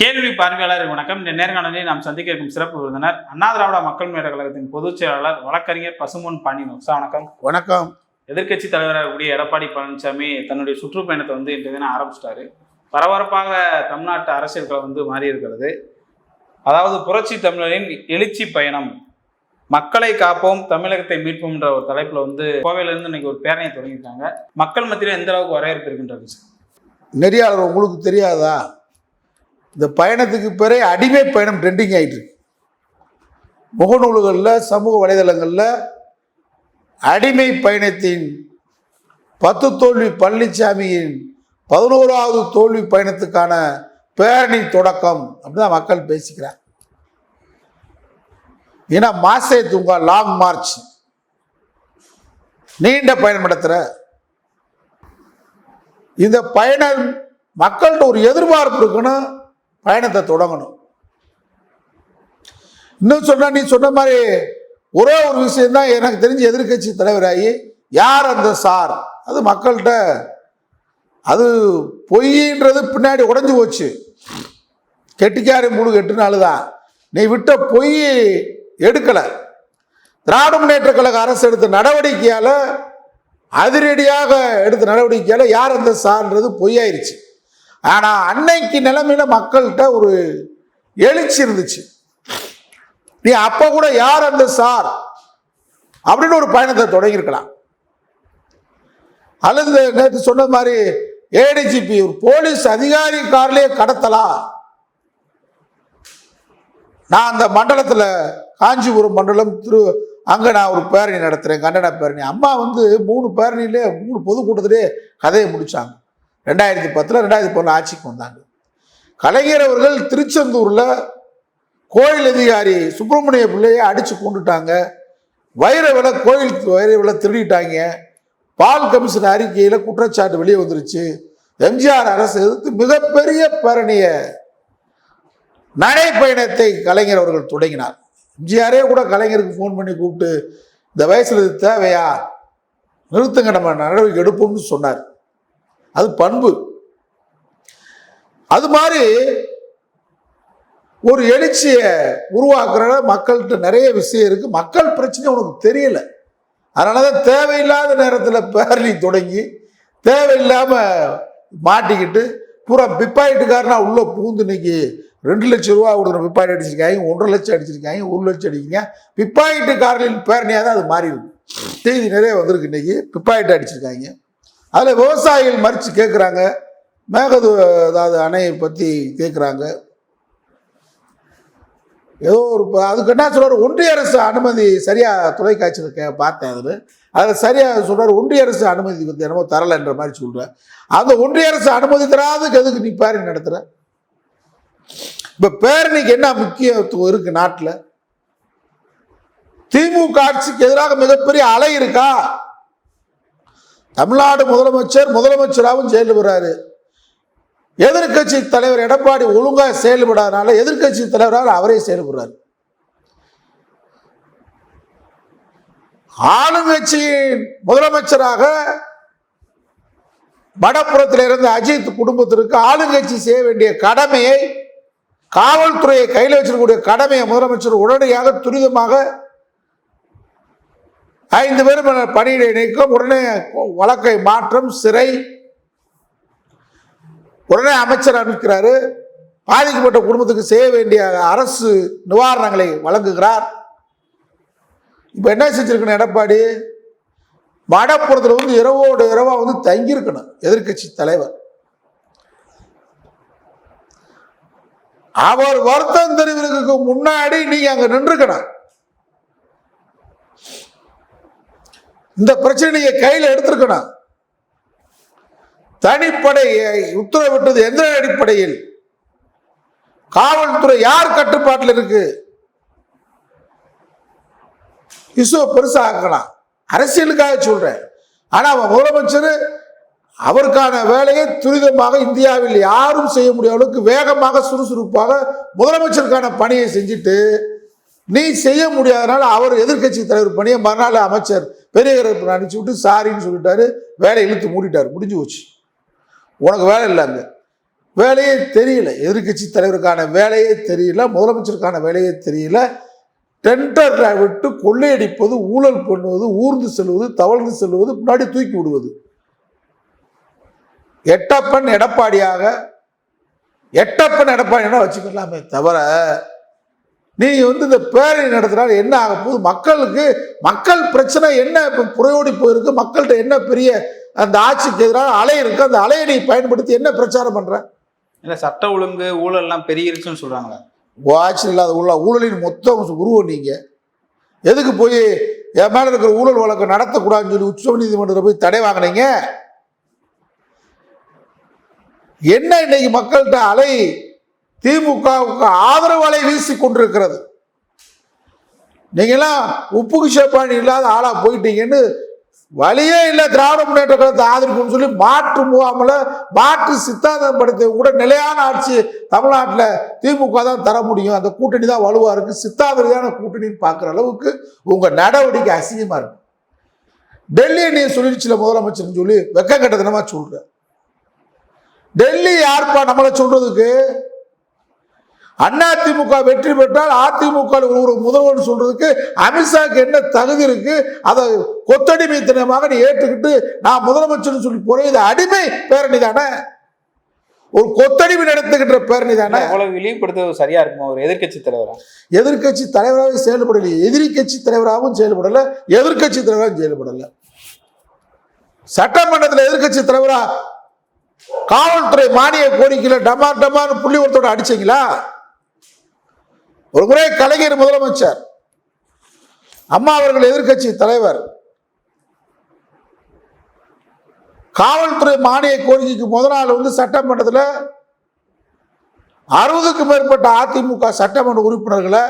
கேள்வி பார்வையாளர் வணக்கம். இந்த நேர்காணலில் நாம் சந்திக்க இருக்கும் சிறப்பு விருந்தினர் அண்ணா திராவிட மக்கள் முன்னேற்ற கழகத்தின் பொதுச் செயலாளர் வழக்கறிஞர் பசுமொன் பாண்டியன் சார் வணக்கம். வணக்கம். எதிர்க்கட்சி தலைவராக கூடிய எடப்பாடி பழனிசாமி தன்னுடைய சுற்றுப்பயணத்தை வந்து இன்றைய தினம் ஆரம்பிச்சிட்டாரு. பரபரப்பாக தமிழ்நாட்டு அரசியல்களை வந்து மாறி இருக்கிறது அதாவது புரட்சி தமிழரின் எழுச்சி பயணம் மக்களை காப்போம் தமிழகத்தை மீட்போம்ன்ற ஒரு தலைப்புல வந்து கோவையிலிருந்து இன்னைக்கு ஒரு பேரணியை தொடங்கியிருக்காங்க. மக்கள் மத்தியில் எந்த அளவுக்கு வரவேற்பு இருக்கின்றது சார்? நெறியாளர் உங்களுக்கு தெரியாதா? இந்த பயணத்துக்கு பிறகு அடிமை பயணம் ட்ரெண்டிங் ஆயிட்டு இருக்கு. முகநூல்களில் சமூக வலைதளங்களில் அடிமை பயணத்தின் பத்து தோல்வி பழனிசாமியின் பதினோராவது தோல்வி பயணத்துக்கான பேரணி தொடக்கம் அப்படிதான் மக்கள் பேசிக்கிறார் ஏன்னா மாசே தூங்கா லாங் மார்ச் நீண்ட பயணம் நடத்துகிற இந்த பயணம் மக்கள்கிட்ட ஒரு எதிர்பார்ப்பு இருக்கணும். பயணத்தை தொடங்கணும். இன்னும் சொன்னா நீ சொன்ன மாதிரி ஒரே ஒரு விஷயம் தான் எனக்கு தெரிஞ்சு எதிர்க்கட்சி தலைவராகி யார் அந்த சார்? அது மக்கள்கிட்ட அது பொய்ன்றது பின்னாடி உடஞ்சி போச்சு. கெட்டிக்காரி முழு எட்டு நாள் தான் நீ விட்ட பொய் எடுக்கலை. திராவிட முன்னேற்ற கழக அரசு எடுத்த நடவடிக்கையால் அதிரடியாக எடுத்த நடவடிக்கையால் யார் அந்த சார்ன்றது பொய்யாயிருச்சு. ஆனால் அன்னைக்கு நிலைமையில மக்கள்கிட்ட ஒரு எழுச்சி இருந்துச்சு. நீ அப்போ கூட யார் அந்த சார்? அப்படின்னு ஒரு பயணத்தை தொடங்கியிருக்கலாம். அல்லது நேற்று சொன்ன மாதிரி ஏடிஜிபி ஒரு போலீஸ் அதிகாரி கார்லேயே கடத்தலாம். நான் அந்த மண்டலத்தில் காஞ்சிபுரம் மண்டலம் திரு அங்கே நான் ஒரு பேரணி நடத்துகிறேன் கண்டன பேரணி. அம்மா வந்து மூணு பேரணியிலே மூணு பொதுக்கூட்டத்திலே கதையை முடித்தாங்க ரெண்டாயிரத்தி பத்தில் ரெண்டாயிரத்தி பதினொன்று ஆட்சிக்கு வந்தாங்க. கலைஞர் அவர்கள் திருச்செந்தூரில் கோயில் அதிகாரி சுப்பிரமணிய பிள்ளையை அடித்து கொண்டுட்டாங்க. வைர விலை கோயில் வைர விலை திருடிட்டாங்க. பால் கமிஷன் அறிக்கையில் குற்றச்சாட்டு வெளியே வந்துருச்சு. எம்ஜிஆர் அரசு எதிர்த்து மிகப்பெரிய பேரணியை நடைப்பயணத்தை கலைஞர் அவர்கள் தொடங்கினார். எம்ஜிஆரே கூட கலைஞருக்கு ஃபோன் பண்ணி கூப்பிட்டு இந்த வயசில் இது தேவையா? நிறுத்துங்க நம்ம நடவடிக்கை எடுப்போம்னு சொன்னார். அது பண்பு. அது மாதிரி ஒரு எழுச்சியை உருவாக்குற மக்கள்கிட்ட நிறைய விஷயம் இருக்கு. மக்கள் பிரச்சனை உனக்கு தெரியல. அதனால தான் தேவையில்லாத நேரத்தில் பேரணி தொடங்கி தேவையில்லாம மாட்டிக்கிட்டு பூரா பிப்பாயிட்டுக்காரனா உள்ள பூந்து இன்னைக்கு ரெண்டு லட்சம் ரூபா கொடுக்குற பிப்பாயிட்டு அடிச்சிருக்காங்க ஒன்றரை லட்சம் அடிச்சிருக்காங்க ஒரு லட்சம் அடிக்கீங்க பிப்பாயிட்டுக்காரர்களின் பேரணியாக தான் அது மாறி இருக்கு. செய்தி நிறைய வந்திருக்கு இன்னைக்கு. பிப்பாயிட்டு அடிச்சிருக்காங்க. அதில் விவசாயிகள் மறித்து கேட்குறாங்க மேகது அதாவது அணையை பற்றி கேட்குறாங்க ஏதோ ஒரு அதுக்கு என்ன சொல்கிறார் ஒன்றிய அரசு அனுமதி சரியாக தொலைக்காட்சியில் கே பார்த்தேன் அதில். அதில் சரியாக சொல்கிறார் ஒன்றிய அரசு அனுமதி வந்து என்னமோ தரலைன்ற மாதிரி சொல்கிறேன் அந்த ஒன்றிய அரசு அனுமதி தராதுக்கு எதுக்கு நீ பேரணி நடத்துகிற இப்போ பேரணிக்கு என்ன முக்கியத்துவம் இருக்குது நாட்டில்? திமுக ஆட்சிக்கு எதிராக மிகப்பெரிய அலை இருக்கா? தமிழ்நாடு முதலமைச்சர் முதலமைச்சராகவும் செயல்படுறாரு எதிர்க்கட்சி தலைவர் எடப்பாடி ஒழுங்காக செயல்படாதனால எதிர்க்கட்சி தலைவரால் அவரே செயல்படுறாரு ஆளுங்கட்சியின் முதலமைச்சராக வடப்புறத்தில் இருந்த அஜித் குடும்பத்திற்கு ஆளுங்கட்சி செய்ய வேண்டிய கடமையை காவல்துறையை கையில் வச்சிருக்கக்கூடிய கடமையை முதலமைச்சர் உடனடியாக துரிதமாக ஐந்து பேரும் பணியிட நீக்கம் உடனே வழக்கை மாற்றம் சிறை. உடனே அமைச்சர் அனுப்பிக்கிறாரு பாதிக்கப்பட்ட குடும்பத்துக்கு செய்ய வேண்டிய அரசு நிவாரணங்களை வழங்குகிறார். இப்போ என்ன செஞ்சிருக்கணும் எடப்பாடி? வடப்புறத்தில் வந்து இரவோடு இரவா வந்து தங்கியிருக்கணும் எதிர்க்கட்சி தலைவர். அவர் வருத்தம் தெரிவிக்கிறதுக்கு முன்னாடி நீங்க அங்க நின்றுக்கணும். இந்த பிரச்சனை நீங்க கையில் எடுத்திருக்கணும். தனிப்படை உத்தரவிட்டது எந்த அடிப்படையில்? காவல்துறை யார் கட்டுப்பாட்டில் இருக்கு? இசுவை பெருசா ஆக்கலாம் அரசியலுக்காக சொல்றேன். ஆனா அவன் முதலமைச்சர் அவருக்கான வேலையை துரிதமாக இந்தியாவில் யாரும் செய்ய முடிய அளவுக்கு வேகமாக சுறுசுறுப்பாக முதலமைச்சருக்கான பணியை செஞ்சுட்டு நீ செய்ய முடியாதனால அவர் எதிர்க்கட்சி தலைவர் பணியை மறுநாள் அமைச்சர் பெரிய கருப்பன் அனுப்பிச்சு விட்டு சாரின்னு சொல்லிட்டாரு. வேலையை இழுத்து மூடிட்டார். முடிஞ்சு போச்சு. உனக்கு வேலை இல்லை அங்கே. வேலையே தெரியல. எதிர்க்கட்சி தலைவருக்கான வேலையே தெரியல. முதலமைச்சருக்கான வேலையே தெரியல. டெண்டரை விட்டு கொள்ளையடிப்பது ஊழல் பண்ணுவது ஊர்ந்து செல்வது தவழ்ந்து செல்வது முன்னாடி தூக்கி விடுவது. எட்டப்பன் எடப்பாடியாக எட்டப்பன் எடப்பாடினா வச்சுக்கலாமே தவிர நீங்க வந்து இந்த பேரணி நடத்தினால் என்ன ஆக போகுது? மக்களுக்கு மக்கள் பிரச்சனை என்ன இப்போ புறையோடி போயிருக்கு? மக்கள்கிட்ட என்ன பெரிய அந்த ஆட்சிக்கு எதிரான அலை இருக்கு? அந்த அலையை நீ பயன்படுத்தி என்ன பிரச்சாரம் பண்ற? இல்ல சட்ட ஒழுங்கு ஊழல்லாம் பெருகிருச்சுன்னு சொல்றாங்களே. உன் ஆட்சியில் இல்லாத உள்ள ஊழலின் மொத்தம் உருவம் நீங்க. எதுக்கு போய் என் மேல இருக்கிற ஊழல் வழக்கு நடத்தக்கூடாதுன்னு சொல்லி உச்ச நீதிமன்றத்தில் போய் தடை வாங்கினீங்க? என்ன இன்னைக்கு மக்கள்கிட்ட அலை திமுகவுக்கு ஆதரவலை வீசி கொண்டிருக்கிறது. நீங்களாம் உப்புக்கு சேப்பாணி இல்லாத ஆளா போயிட்டீங்கன்னு வழியே இல்லை திராவிட முன்னேற்ற கழகத்தை ஆதரிப்புன்னு சொல்லி மாற்று முகாமில் மாற்று சித்தாந்தம் படுத்த கூட நிலையான ஆட்சி தமிழ்நாட்டில் திமுக தான் தர முடியும். அந்த கூட்டணி தான் வலுவாக இருக்கு. சித்தாந்தரியான கூட்டணின்னு பார்க்குற அளவுக்கு உங்கள் நடவடிக்கை அசிங்கமாக இருக்கு. டெல்லி நீ சொல்லிடுச்சுல முதலமைச்சர்னு சொல்லி வெக்கம் கட்டதனமாக சொல்கிற டெல்லி யார்ப்பா நம்மளை சொல்றதுக்கு? அதிமுக வெற்றி பெற்றால் அதிமுக ஒரு முதல்வர் சொல்றதுக்கு அமித்ஷாக்கு என்ன தகுதி இருக்கு? அதை கொத்தடிமைத்தனமாக நீ ஏற்றுக்கிட்டு நான் முதலமைச்சர்னு சொல்லி இது அடிமை பேரணி தானே? ஒரு கொத்தடிமை நடத்துகின்ற பேரணி தானே? அவ்வளவு இழிவுபடுத்துவது சரியா இருக்குமா? ஒரு எதிர்க்கட்சி தலைவரா? எதிர்க்கட்சி தலைவராக செயல்படலை. எதிரி கட்சி தலைவராகவும் செயல்படல. எதிர்க்கட்சி தலைவராகவும் செயல்படல. சட்டமன்றத்தில் எதிர்க்கட்சி தலைவரா? காவல்துறை மானிய கோரிக்கையில டமார் டமார் புள்ளி ஒருத்தோட அடிச்சீங்களா? ஒரு முறை கலைஞர் முதலமைச்சர். அம்மா அவர்கள் எதிர்க்கட்சி தலைவர். காவல்துறை மானிய கோரிக்கைக்கு முத நாள் வந்து சட்டமன்றத்தில் அறுபதுக்கும் மேற்பட்ட அதிமுக சட்டமன்ற உறுப்பினர்களை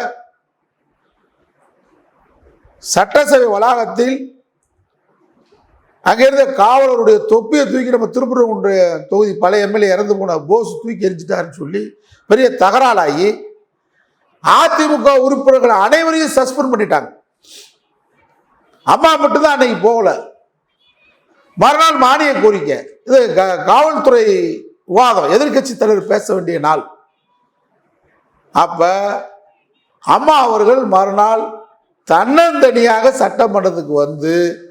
சட்டசபை வளாகத்தில் அங்கிருந்த காவலருடைய தொப்பியை தூக்கி நம்ம திருப்பூர் தொகுதி பழைய எம்எல்ஏ இறந்து போன போஸ் தூக்கி எரிஞ்சிட்டாருன்னு சொல்லி பெரிய தகராலாகி அதிமுக உறுப்பினர்கள் அனைவரையும் சஸ்பெண்ட் பண்ணிட்டாங்க. அம்மா மட்டும்தான் அன்னைக்கு போகல. மறுநாள் மானிய கோரிக்கை. இது க- காவல்துறை விவாதம். எதிர்க்கட்சி தலைவர் பேச வேண்டிய நாள். அப்ப அம்மா அவர்கள் மறுநாள் தன்னந்தனியாக சட்டமன்றத்துக்கு வந்து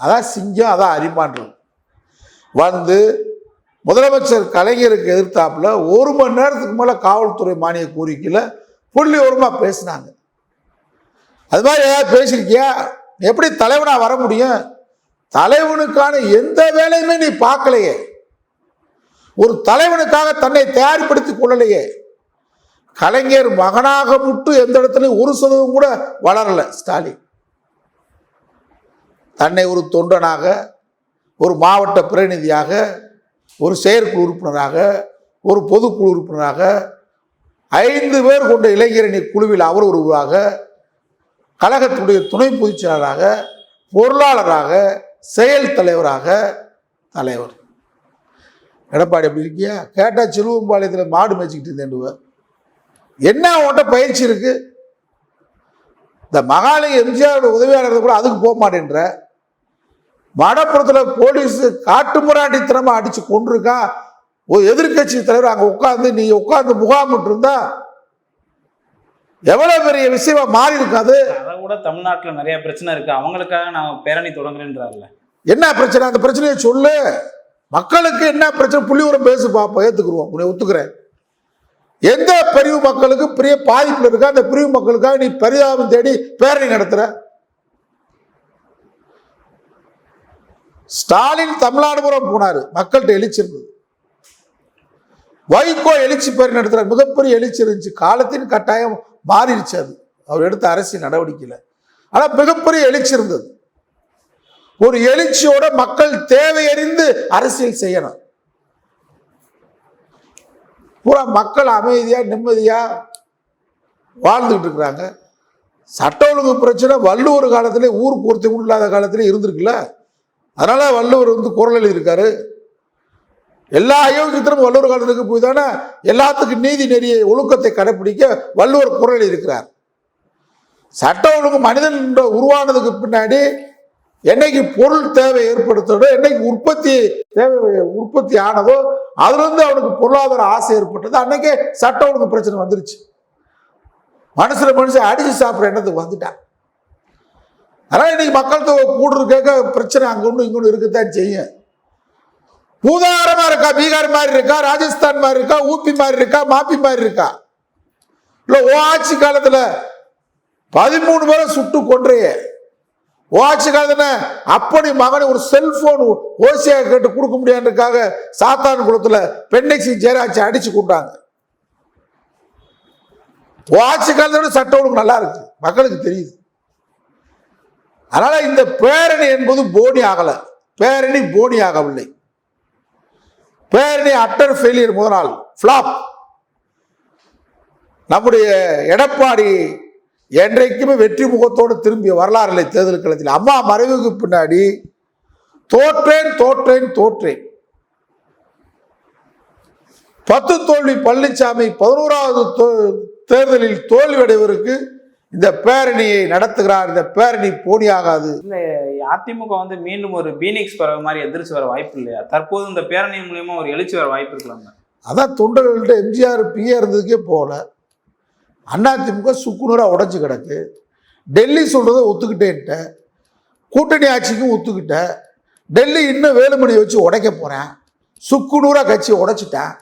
அதான் சிங்கம் அதான் அரிமான்றது வந்து முதலமைச்சர் கலைஞருக்கு எதிர்த்தாப்புல ஒரு மணி நேரத்துக்கு மேலே காவல்துறை மானிய கோரிக்கையில் புள்ளி ஓரமாக பேசினாங்க. அது மாதிரி ஏதாவது பேசியிருக்கியா எப்படி தலைவனாக வர முடியும்? தலைவனுக்கான எந்த வேலையுமே நீ பார்க்கலையே. ஒரு தலைவனுக்காக தன்னை தயார்படுத்திக் கொள்ளலையே. கலைஞர் மகனாக மட்டும் எந்த இடத்துலையும் ஒரு சதவீதம் கூட வளரல ஸ்டாலின். தன்னை ஒரு தொண்டனாக ஒரு மாவட்ட பிரதிநிதியாக ஒரு செயற்குழு உறுப்பினராக ஒரு பொதுக்குழு உறுப்பினராக ஐந்து பேர் கொண்ட இளைஞரணி குழுவில் அவர் ஒருவராக கழகத்துடைய துணை பொதுச்செயலராக பொருளாளராக செயல் தலைவராக தலைவர். எடப்பாடி எப்படி இருக்கியா? கேட்டால் சிலுவம்பாளையத்தில் மாடு மேய்ச்சிக்கிட்டு இருந்தேன்டுவ என்ன அவன்கிட்ட பயிற்சி இருக்கு? இந்த மகாலிங்க எம்ஜிஆர் உதவியாளர் கூட அதுக்கு போக மாட்டேன்ற. மடப்புறத்தில் போலீஸ் காட்டுமிராண்டித்தனமா அடித்து கொண்டிருக்கான் ஒரு எதிர்க்கட்சி தலைவர் அங்க உட்கார்ந்து நீ உட்கார்ந்து முகாமிட்டு இருந்தா எவ்வளவு பெரிய விஷயமா மாறி இருக்காது? அதை விட தமிழ்நாட்டுல நிறைய பிரச்சனை இருக்கு. அவங்களுக்காக நான் பேரணி தொடங்குறேன்றாருல. என்ன பிரச்சனை? அந்த பிரச்சனையை சொல்லு. மக்களுக்கு என்ன பிரச்சனை? புள்ளிவரம் பேசு பாப்போம் ஏத்துக்குருவோம். உன்னை ஒத்துக்கிறேன். எந்த பிரிவு மக்களுக்கு பெரிய பாதிப்புல இருக்கா? அந்த பிரிவு மக்களுக்காக நீ பரிதாபம் தேடி பேரணி நடத்துற? ஸ்டாலின் தமிழ்நாடு புறம் போனாரு. மக்கள்கிட்ட எழுச்சி இருந்தது வைகோ எழுச்சி பேர் நடத்துறாரு. மிகப்பெரிய எழுச்சி இருந்துச்சு. காலத்தின் கட்டாயம் மாறிடுச்சு அது. அவர் எடுத்த அரசியல் நடவடிக்கையில். ஆனால் மிகப்பெரிய எழுச்சி இருந்தது. ஒரு எழுச்சியோட மக்கள் தேவையறிந்து அரசியல் செய்யணும். பூரா மக்கள் அமைதியா நிம்மதியா வாழ்ந்துகிட்டு இருக்கிறாங்க. சட்ட ஒழுங்கு பிரச்சனை வள்ளுவர் காலத்திலே ஊருக்கு ஒருத்தவங்க இல்லாத காலத்திலே இருந்திருக்குல்ல. அதனால வள்ளுவர் வந்து குரல் எழுதியிருக்காரு. எல்லா அயோக்கியத்திலும் வள்ளுவர் காலத்துக்கு போய் தானே எல்லாத்துக்கும் நீதி நெறியை ஒழுக்கத்தை கடைப்பிடிக்க வள்ளுவர் குரல் இருக்கிறார். சட்ட ஒழுங்கு மனிதன் உருவானதுக்கு பின்னாடி என்னைக்கு பொருள் தேவை ஏற்படுத்ததோ என்னைக்கு உற்பத்தி தேவை உற்பத்தி ஆனதோ அதுலேருந்து அவனுக்கு பொருளாதார ஆசை ஏற்பட்டது. அன்னைக்கே சட்ட ஒழுங்கு பிரச்சனை வந்துருச்சு. மனுஷன் மனுஷன் அடிச்சு சாப்பிட்ற எண்ணத்துக்கு வந்துட்டான். ஆனால் இன்னைக்கு மக்கள் தொகை கூடுற கேட்க பிரச்சனை அங்கே ஒன்று இங்கே ஒன்று இருக்கத்தான் செய்யும். பூதாரமா இருக்கா? பீகார் மாதிரி இருக்கா? ராஜஸ்தான் மாதிரி இருக்கா? ஊபி மாதிரி இருக்கா? மாப்பி மாதிரி இருக்கா? இல்ல ஓ ஆட்சி காலத்துல பதிமூணு பேரை சுட்டு கொன்றையே ஓ ஆட்சி காலத்துல அப்படி மகனை ஒரு செல்போன் ஓசியாக கேட்டு கொடுக்க முடியாதுக்காக சாத்தான் குளத்துல பெண்ணெக்சி ஜெயராட்சி அடிச்சு கொண்டாங்க ஓ ஆட்சி காலத்தோட சட்ட ஒழுங்கு நல்லா இருக்கு. மக்களுக்கு தெரியுது. அதனால இந்த பேரணி என்பது போனி ஆகல. பேரணி போனி ஆகவில்லை. பேரணி அட்டர் ஃபெயிலியர் முதல் நாள் ஃப்ளாப் நம்முடைய எடப்பாடி என்றைக்குமே வெற்றி முகத்தோடு திரும்பிய வரலாறு இல்லை தேர்தல் களத்தில் அம்மா மறைவுக்கு பின்னாடி தோற்றேன் தோற்றேன் தோற்றேன். பத்து தோல்வி பழனிசாமி பதினோராவது தேர்தலில் தோல்வி அடைவருக்கு இந்த பேரணியை நடத்துகிறார் இந்த பேரணி போனியாகாது. அதிமுக வந்து மீண்டும் ஒரு பீனிக்ஸ் பறவை மாதிரி எதிர்த்து வர வாய்ப்பு இல்லையா? தற்போது இந்த பேரணி மூலியமா ஒரு எழுச்சி வர வாய்ப்பு இருக்கலாங்க அதான் தொண்டர்கள்ட்ட எம்ஜிஆர் பிஏ இருந்ததுக்கே போகல. அதிமுக சுக்குநூறா உடைச்சு கிடக்கு. டெல்லி சொல்றதை ஒத்துக்கிட்டேன்ட்ட. கூட்டணி ஆட்சிக்கும் ஒத்துக்கிட்ட. டெல்லி இன்னும் வேலுமணியை வச்சு உடைக்க போறேன். சுக்குநூறா கட்சியை உடைச்சிட்டேன்.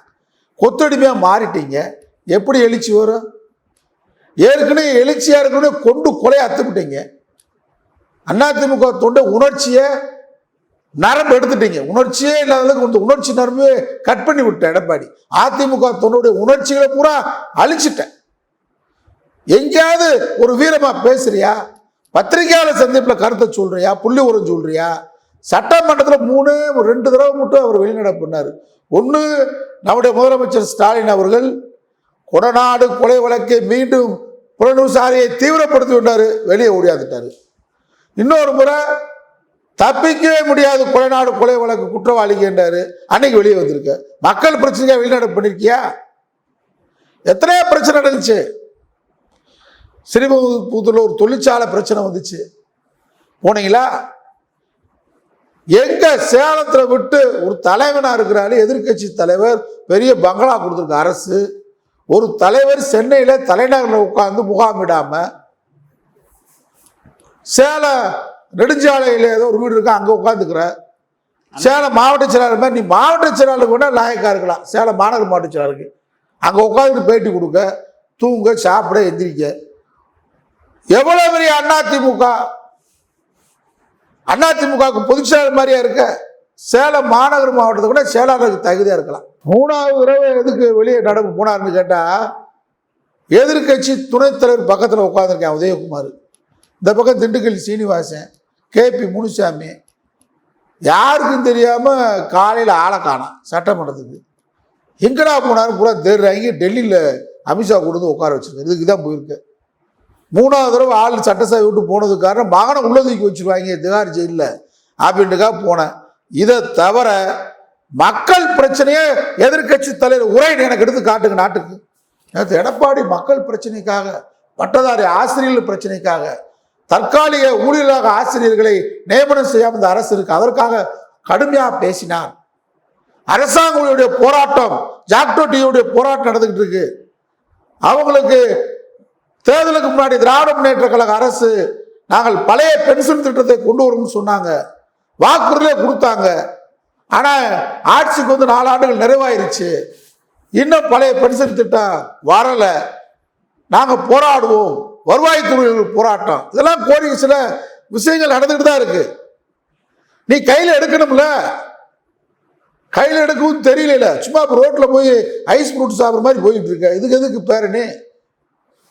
கொத்தடிமையா மாறிட்டீங்க. எப்படி எழுச்சி வரும்? ஏற்கனவே எழுச்சியா இருக்கணும் கொண்டு கொலையை அத்துக்கிட்டீங்க அதிமுக தொண்ட உணர்ச்சியை நரம்பு எடுத்துட்டீங்க. உணர்ச்சியே இல்லாத அளவுக்கு இந்த உணர்ச்சி நரம்பு கட் பண்ணி விட்டேன் எடப்பாடி. அதிமுக தொண்டருடைய உணர்ச்சிகளை பூரா அழிச்சிட்டேன். எங்கேயாவது ஒரு வீரமா பேசுறியா? பத்திரிகையாளர் சந்திப்பில் கருத்தை சொல்றியா? புள்ளி உரம் சொல்றியா? சட்டமன்றத்தில் மூணு ஒரு ரெண்டு தடவை மட்டும் அவர் வெளிநடப்பு பண்ணார். ஒன்று நம்முடைய முதலமைச்சர் ஸ்டாலின் அவர்கள் கொடநாடு கொலை வழக்கை மீண்டும் புலனுசாரியை தீவிரப்படுத்தி விட்டார் வெளியே ஓடியாந்துட்டாரு. இன்னொரு முறை தப்பிக்கவே முடியாது கொலைநாடு கொலை வழக்கு குற்றவாளிக்கு என்றாரு அன்னைக்கு வெளியே வந்திருக்க. மக்கள் பிரச்சனையாக வெளிநாடு பண்ணிருக்கியா? எத்தனையோ பிரச்சனை நடந்துச்சு. ஸ்ரீபுத்தூர்ல ஒரு தொழிற்சாலை பிரச்சனை வந்துச்சு. போனீங்களா? எங்க சேலத்தில் விட்டு ஒரு தலைவனா இருக்கிறாரு எதிர்க்கட்சி தலைவர் பெரிய பங்களா கொடுத்துருக்க அரசு. ஒரு தலைவர் சென்னையில் தலைநகரில் உட்கார்ந்து முகாமிடாம சேலம் நெடுஞ்சாலையில் ஏதோ ஒரு வீடு இருக்கா அங்கே உட்காந்துக்கிற சேலம் மாவட்ட செயலாளர் மாதிரி நீ மாவட்ட செயலாளருக்கு வேணால் லாயக்காக இருக்கலாம். சேலம் மாநகர மாவட்ட செயலாளருக்கு. அங்கே உட்காந்துட்டு பேட்டி கொடுக்க தூங்க சாப்பிட எந்திரிக்க. எவ்வளோ பெரிய அதிமுக அதிமுகவுக்கு பொதுச் செயலாளர் மாதிரியா இருக்க? சேலம் மாநகர் மாவட்டத்தை கூட செயலாளருக்கு தகுதியாக இருக்கலாம். மூணாவது தடவை எதுக்கு வெளியே நடப்பு போனாருன்னு கேட்டால் எதிர்க்கட்சி துணைத் தலைவர் பக்கத்தில் உட்காந்துருக்கேன் உதயகுமார். இந்த பக்கம் திண்டுக்கல் சீனிவாசன் கேபி முனுசாமி. யாருக்கும் தெரியாமல் காலையில் ஆளை காணும் சட்டமன்றத்துக்கு. எங்கடா போனாலும் பூரா தேடுறாங்க டெல்லியில் அமித்ஷா கொண்டு உட்கார வச்சுருக்கேன் இதுக்கு தான் போயிருக்கு. மூணாவது தடவை ஆள் சட்டசபை விட்டு போனதுக்கு காரணம் மகனை உள்ள தூக்கி வச்சிருவாங்க திகார் ஜெயிலில். அப்படின்ட்டுக்காக போனேன். இதை தவிர மக்கள் பிரச்சனையை எதிர்க்கட்சி தலைவர் உரை எனக்கு எடுத்து காட்டுங்க நாட்டுக்கு. நேற்று எடப்பாடி மக்கள் பிரச்சனைக்காக பட்டதாரி ஆசிரியர்கள் பிரச்சனைக்காக தற்காலிக ஊழியர்களாக ஆசிரியர்களை நியமனம் செய்யாம இந்த அரசு இருக்கு. அதற்காக கடுமையாக பேசினார். அரசாங்கங்களுடைய போராட்டம் ஜாக்டோட்டியுடைய போராட்டம் நடந்துகிட்டு இருக்கு. அவங்களுக்கு தேர்தலுக்கு முன்னாடி திராவிட முன்னேற்ற கழக அரசு நாங்கள் பழைய பென்ஷன் திட்டத்தை கொண்டு வரும்னு சொன்னாங்க. வாக்குறுதியே கொடுத்தாங்க. ஆனா ஆட்சிக்கு வந்து நாலு ஆண்டுகள் நிறைவாயிருச்சு. இன்னும் பழைய பென்ஷன் திட்டம் வரல. நாங்க போராடுவோம். வருவாய்த்துறை போராட்டம். இதெல்லாம் கோரிக்கை சில விஷயங்கள் நடந்துட்டு தான் இருக்கு. நீ கையில எடுக்கணும்ல? கையில எடுக்கவும் தெரியல சும்மா இப்போ ரோட்ல போய் ஐஸ் ஃப்ரூட் சாப்பிட்ற மாதிரி போயிட்டு இருக்க. இதுக்கு எதுக்கு பேரணி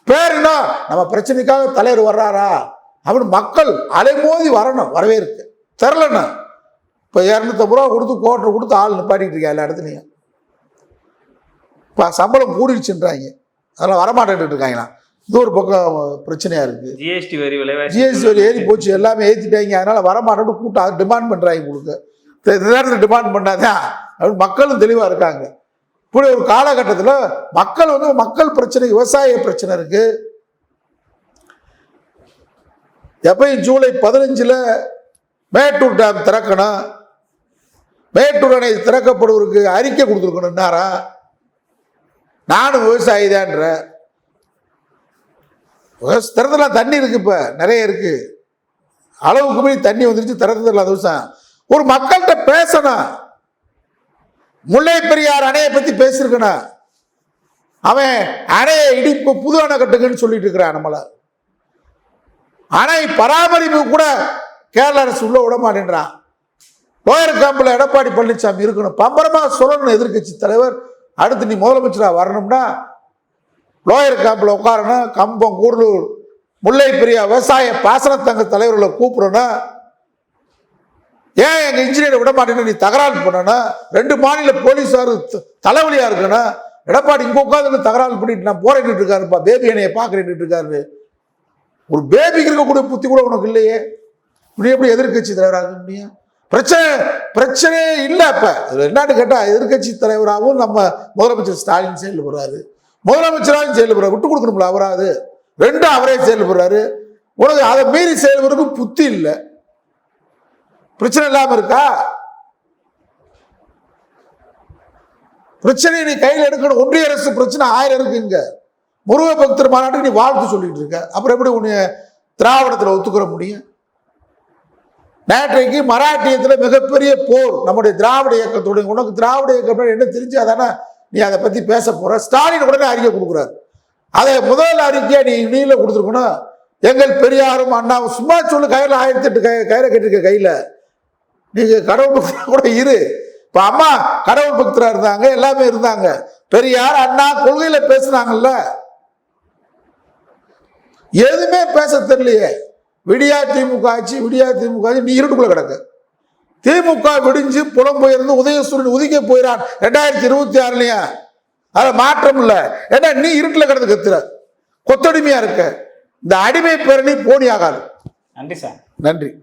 பேருனா நம்ம பிரச்சனைக்காக தலைவர் வர்றாரா? அப்படின்னு மக்கள் அலைமோதி வரணும் வரவே இருக்கு தெரிலண்ணா. இப்போ இரநூத்தம்பது ரூபா கொடுத்து கோட்டை கொடுத்து ஆள் நிப்பாட்டிட்டு இருக்கா எல்லா இடத்துலையும்? இப்போ சம்பளம் கூடிடுச்சுன்றாங்க. அதெல்லாம் வரமாட்டேன்ட்டு இருக்காங்களாம் இது ஒரு பக்கம் பிரச்சனையா இருக்கு. ஜிஎஸ்டி வரி ஜிஎஸ்டி வரி ஏறி போச்சு. எல்லாமே ஏற்றிட்டாங்க அதனால வரமாட்டேன்னு கூட்டம் டிமாண்ட் பண்ணுறாங்க உங்களுக்கு இந்த நேரத்தில் டிமாண்ட் பண்ணாதான் அப்படின்னு மக்களும் தெளிவாக இருக்காங்க. இப்படி ஒரு காலகட்டத்தில் மக்கள் வந்து மக்கள் பிரச்சனை விவசாய பிரச்சனை இருக்கு. எப்பயும் ஜூலை பதினஞ்சில் மேட்டூர் டேம் திறக்கணும். மேட்டூர் அணை திறக்கப்படுவதற்கு அறிக்கை கொடுத்துருக்கணும்னாரா நானும் விவசாயி தான்ற திறந்தெல்லாம் தண்ணி இருக்கு இப்போ. நிறைய இருக்கு. அளவுக்கு மீறி தண்ணி வந்துருச்சு. திறந்ததில்ல விவசாயம். ஒரு மக்கள்கிட்ட பேசணும். முல்லை பெரியார் அணையை பற்றி பேசியிருக்கணும். அவன் அணையை இடிப்பு புது அணை கட்டுங்கன்னு சொல்லிட்டு இருக்கிறான் நம்மளை. அணை பராமரிப்பு கூட கேரள அரசு உள்ள விட மாட்டேன்றான் லோயர் கேம்பில் எடப்பாடி பழனிசாமி இருக்கணும். பம்பரமா சொல்லணும் எதிர்க்கட்சி தலைவர் அடுத்து நீ முதலமைச்சராக வரணும்னா லோயர் கேம்பில் உட்காரணும் கம்பம் கூடலூர் முல்லை பெரியா விவசாய பாசனத்தங்க தலைவர்களை கூப்பிடணும் ஏன் எங்கள் இன்ஜினியரை விட மாட்டேன்னு நீ தகராறு பண்ணணும் ரெண்டு மாநில போலீஸார் தலைவலியாக இருக்கணும் எடப்பாடி இங்கே உட்காந்து தகராறு பண்ணிட்டு நான் போராடிட்டு இருக்காருப்பா பேபி என்னைய பாக்குறேன்னு இருக்காரு. ஒரு பேபிக்கு இருக்கக்கூடிய புத்தி கூட உனக்கு இல்லையே. இப்படி எப்படி எதிர்க்கட்சி தலைவராக முடியும்? பிரச்சனை பிரச்சனையே இல்லை அப்ப. என்னன்னு கேட்டால் எதிர்க்கட்சி தலைவராகவும் நம்ம முதலமைச்சர் ஸ்டாலின் செயல்படுறாரு முதலமைச்சராகவும் செயல்படுறாரு விட்டு கொடுக்கணும்ல அவராது ரெண்டும் அவரே செயல்படுறாரு உனக்கு அதை மீறி செயல்படுறதுக்கு புத்தி இல்லை. பிரச்சனை இல்லாம இருக்கா? பிரச்சனையை நீ கையில் எடுக்கணும். ஒன்றிய அரசு பிரச்சனை ஆயிரம் இருக்கு இங்க. முருக பக்தர் மாநாட்டுக்கு நீ வாழ்த்து சொல்லிட்டு இருக்க. அப்புறம் எப்படி உன்னை திராவிடத்தில் ஒத்துக்கிற முடியும்? நேற்றைக்கு மராட்டியத்தில் மிகப்பெரிய போர். நம்முடைய திராவிட இயக்கத்துடைய உனக்கு திராவிட இயக்கம் என்ன தெரிஞ்சு அதானே நீ அதை பற்றி பேச போகிற ஸ்டாலின் உடனே அறிக்கை கொடுக்குறாரு. அதை முதல் அறிக்கையை நீ நீல கொடுத்துருக்கணும். எங்கள் பெரியாரும் அண்ணாவும் சும்மா சொல்லு கையில் ஆயிரத்தி எட்டு கை கயிறை கட்டிருக்க கையில். நீங்கள் கடவுள் பக்தரா கூட இரு. இப்போ அம்மா கடவுள் பக்தராக இருந்தாங்க எல்லாமே இருந்தாங்க. பெரியார் அண்ணா கொள்கையில் பேசுனாங்கல்ல. எதுவுமே பேச தெரியலையே. விடியா திமுக ஆட்சி விடியா திமுக ஆட்சி நீ இருட்டுக்குள்ள கிடக்க. திமுக விடிஞ்சு புலம்பெயர்ந்து உதயசூரியன் உதிக்க போயிறான். ரெண்டாயிரத்தி இருபத்தி ஆறுலயா? அது மாற்றம் இல்ல. ஏன்னா நீ இருட்டுல கிடந்து கத்துற. கொத்தடிமையா இருக்க. இந்த அடிமை பேரணி போனி ஆகாது நன்றி சார். நன்றி.